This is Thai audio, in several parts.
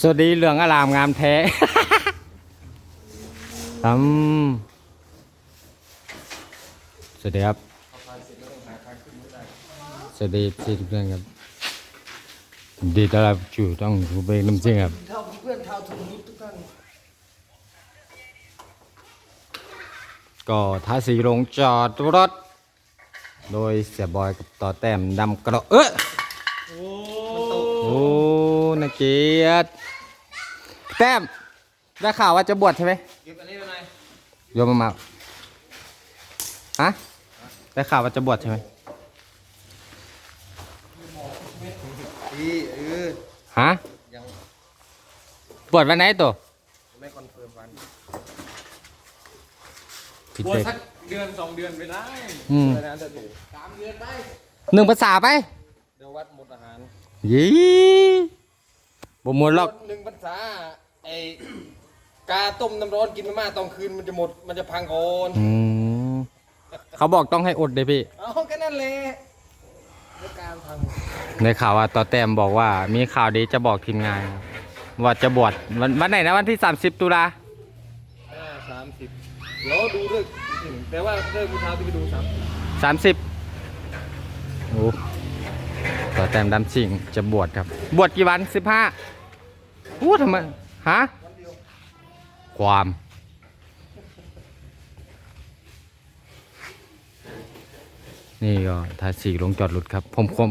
สวัสดีเหลืองอารามงามแท้อืมสวัสดีครับ สวัสดีที่ทุกท่านครับดีต้อนรับสู่ต้องรูเบงน้ำจริงครับเท่าเพื่อนเท่าทุกนิดทุกท่านก็ทาสีลงจอดรถ โดยเสียบอยกับต่อแต้มดำกระโดเออ เกียรติแต้มได้ข่าวว่าจะบวชใช่ไหมเก็บอันนี้ไปหน่อยโยมมามาฮะได้ข่าวว่าจะบวชใช่ไหมดีเออฮะยังบวชวันไหนตัวไม่คอนเฟิร์มวันผิดบวชเด็กสักเดือนสองเดือนไปได้อืมเดือนนั้นจะถูกสามเดือนไปหนึ่งภาษาไป เดี๋ยววัดหมดอาหารยี่ บ่หมดหรอกหนึ่งพรรษาไอ้กาต้มน้ำร้อนกินมาม่าตอนคืนมันจะหมดมันจะพังก่อนอืมเขาบอกต้องให้อดเลยพี่เอาแค่นั้นแหละแล้วการทำในข่าวว่าต่อแต้มบอกว่า มีข่าวดีจะบอกทีมงานครับว่าจะบวชวันวันไหนนะวันที่ 30 ตุลาห้าสามสิบเดี๋ยวดูเรื่องอื่นแต่ว่าเรื่องผู้เช้าที่ไปดูสาม30โอ้ต่อแต้มดำชิงจะบวชครับ บวชกี่วัน15 อู้ทำไมฮะความ นี่ก็ทาสีลงจอดรถครับ ผมความ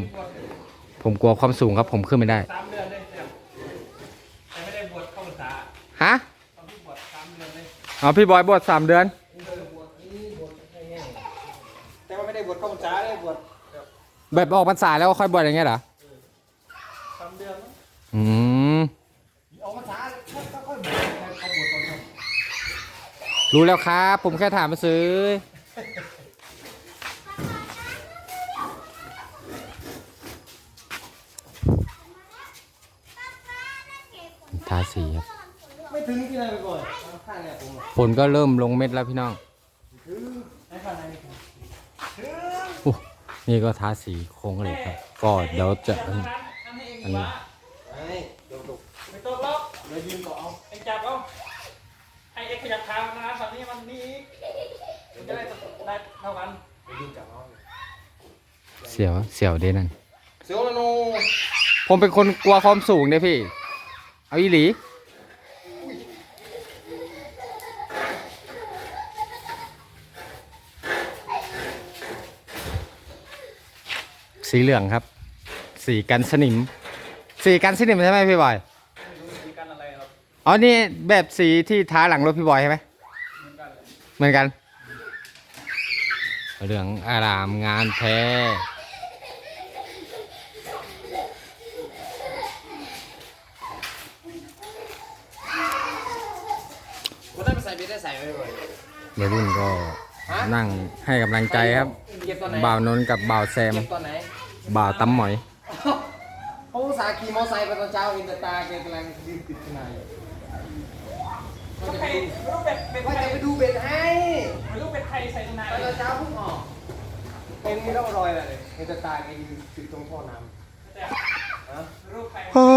ผมกลัวความสูงครับ ผมขึ้นไม่ได้ สามเดือนเลยแต่แต่ไม่ได้บวชเข้าพรรษาฮะ ตอนที่บวชสามเดือนเลยอ๋อพี่บอยบวชสามเดือนแต่ว่าไม่ได้บวชเข้าพรรษาได้บวชแบบออกพรรษาแล้วค่อยบวชอย่างเงี้ยเหรอ สามเดือนมั้งอืม ออกพรรษาก็ค่อยบวชเขาบวชตอนนี้ รู้แล้วครับ ผมแค่ถามมาซื้อ ทาสีครับ ไม่ถึงที่ไหนไปก่อนข้างเนี่ยผมฝนก็เริ่มลงเม็ดแล้วพี่น้องไอ้ข้างในนี่อู้นี่ก็ทาสีโครงเหล็กครับ ก็เดี๋ยวจะทำนั้นทำให้เองดีกว่าไอ้เดี๋ยวดูไม่ต้องล็อกเดี๋ยวยืนก่อนเอาเองจับเอาให้เอ็กขยับเท้านะฝั่งนี้มันนี่มันจะ ได้ได้เท่ากันเดี๋ยวยืนจับเอาเสียวเสียวเดนั่น เสียวละโนผมเป็นคนกลัวความสูงเนี่ยพี่ เอาอีหลีสีเหลืองครับ สีกันสนิม สีกันสนิมใช่ไหมพี่บอยมีกันอะไรครับอ๋อนี่แบบสีที่ท้าหลังรถพี่บอยใช่ไหมเหมือนกันเลยเหมือนกัน เหลืองอารามงานแท้วันนั้นไปใส่เบสได้ใส่ไหมบ่อยเยรุ่นก็นั่งให้กำลังใจครับเก็บตอนไหนบ่าวนนท์กับบ่าวแซมเก็บตอนไหนบ่าวตั้มหมอย เขาอุตส่าห์ขี่มอไซค์ไปตอนเช้าเห็นแต่ตาแกกำลังยืนปิดข้างในว่าจะใครไปรูปเป็ดเป็ดว่าไทจะไปดูเบ็ดให้รูปเป็ดไทยใส่ในไปตอนเช้าเพิ่งออกเป็นนี่ต้องรอยอะไรเห็นแต่ตาแกยืนปิดตรงท่อน้ำฮะรูปใครโอ้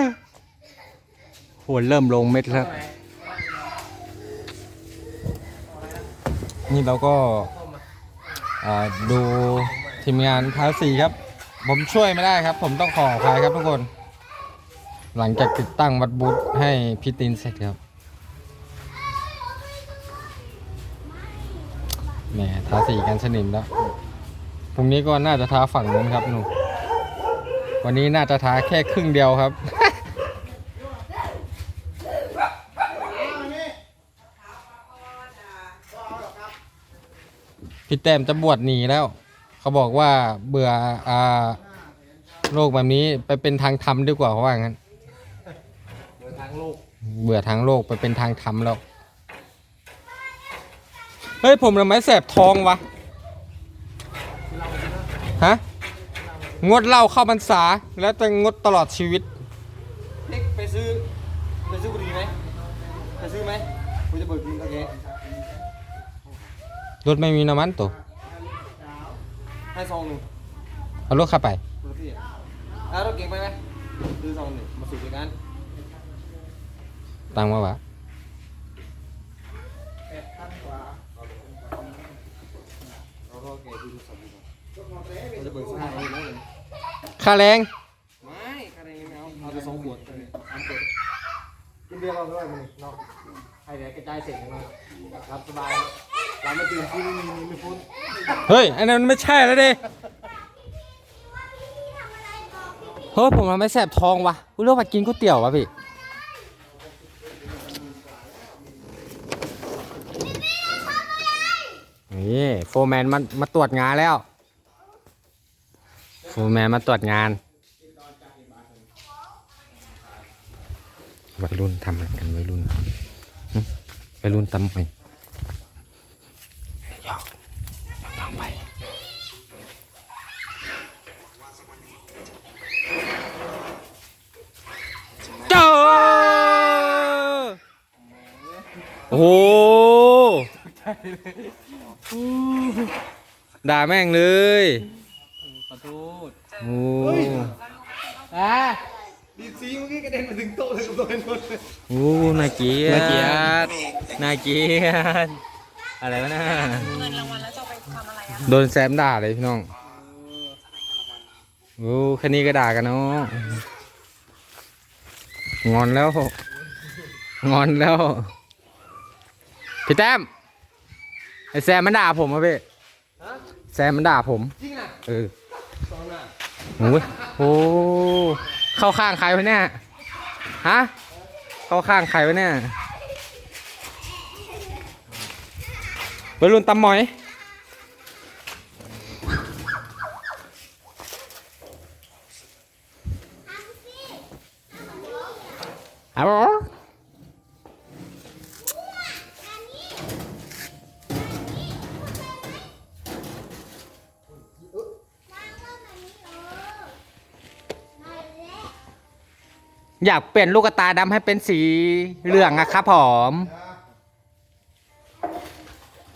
ยฝนเริ่มลงเม็ดแล้ว นี่เราก็ดูทีมงานทาสีครับ ผมช่วยไม่ได้ครับ ผมต้องขออภัยครับทุกคน หลังจากติดตั้งวัดบูธให้พี่ตินเสร็จครับ แหมทาสีกันสนิมแล้วพรุ่งนี้ก็น่าจะทาฝั่งนู้นครับหนูวันนี้น่าจะทาแค่ครึ่งเดียวครับ พี่แต้มจะบวชหนีแล้ว เขาบอกว่าเบื่ออ่าโลกแบบนี้ไปเป็นทางธรรมดีกว่าเขาว่างั้นเดินทางโลก เบื่อทางโลกไปเป็นทางธรรมแล้ว เฮ้ย ผมทำไมแสบท้องวะ ฮะ งดเหล้าเข้าพรรษา แล้วจะงดตลอดชีวิต เล็กไปซื้อ ไปซื้อบุหรี่ไหมไปซื้อไหมกูจะเบิกเงินโอเครถไม่มีน้ำมันตัวให้ซองหนึ่งเอารถเข้าไปคุณพี่อะเอารถเก่งไปไหมซื้อสองหนึ่งมาสูบด้วยกัน ตังค์มาวะ แปดพันกว่า เราก็เก่งดูดูสองดูเราจะเบิกสถานเองนะเลยค่าแรงไม่อะไรไม่เอาเอาแต่สองขวดสามขวดกินเบียร์เราด้วยมันเนาะให้เดี๋ยวกระจายเสร็จกันมารับสบายเราไม่ตื่นที่ไม่มีไม่ฟุ้นเฮ้ยอันนั้นไม่ใช่แล้วดิเฮ้ยผมทำไม่แสบท้องวะกูเลือกมากินก๋วยเตี๋ยววะพี่ นี่โฟร์แมนมามาตรวจงานแล้ว โฟร์แมนมาตรวจงาน วัยรุ่นทำอะไรกันวัยรุ่นหึวัยรุ่นตำไปหยอกตำไป เจ้าโอ้โห ด่าแม่งเลยขอโทษโอ้อะดีซีเมื่อกี้กระเด็นมาถึงโต๊ะถึงโต๊ะเป็นคนโหน่าเกลียดน่าเกลียดน่าเกลียดอะไรวะน่าเงินรางวัลแล้วจะเอาไปทำอะไรอะโดนแซมด่าเลยพี่น้องโอ้แค่นี้ก็ด่ากันเนาะงอนแล้ว งอนแล้ว พี่แต้ม ไอแซมมันด่าผมอะพี่ฮะแซมมันด่าผม จริงนะเออตอนน่ะโอ้ยโอ้เข้าข้างใครวะเนี่ย ฮะ เข้าข้างใครวะเนี่ยไปรุ่นตำหมอยฮัล อยากเปลี่ยนลูกตาดำให้เป็นสีเหลืองอะครับผม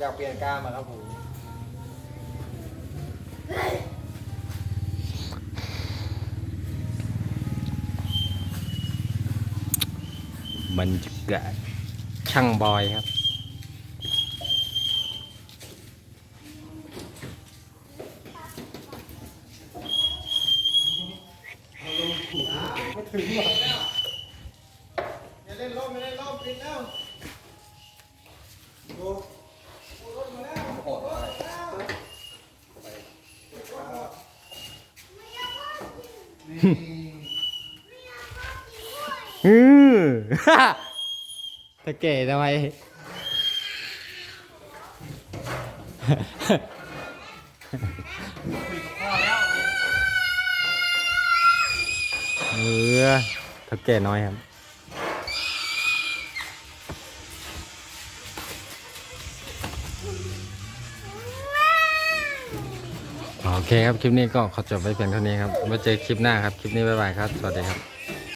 อยากเปลี่ยนกล้ามมาครับผมบรรยากาศช่างบอยครับ อย่าเล่นล่มไม่เล่นล่มปิดแล้วดูรถมาแล้วโหดเลยนี่อือตะเก๋ทำไม เออตะเก๋น้อยครับ โอเคครับ คลิปนี้ก็ขอจบไว้เพียงเท่านี้ครับไว้เจอคลิปหน้าครับ คลิปนี้บ๊ายบายครับ สวัสดีครับ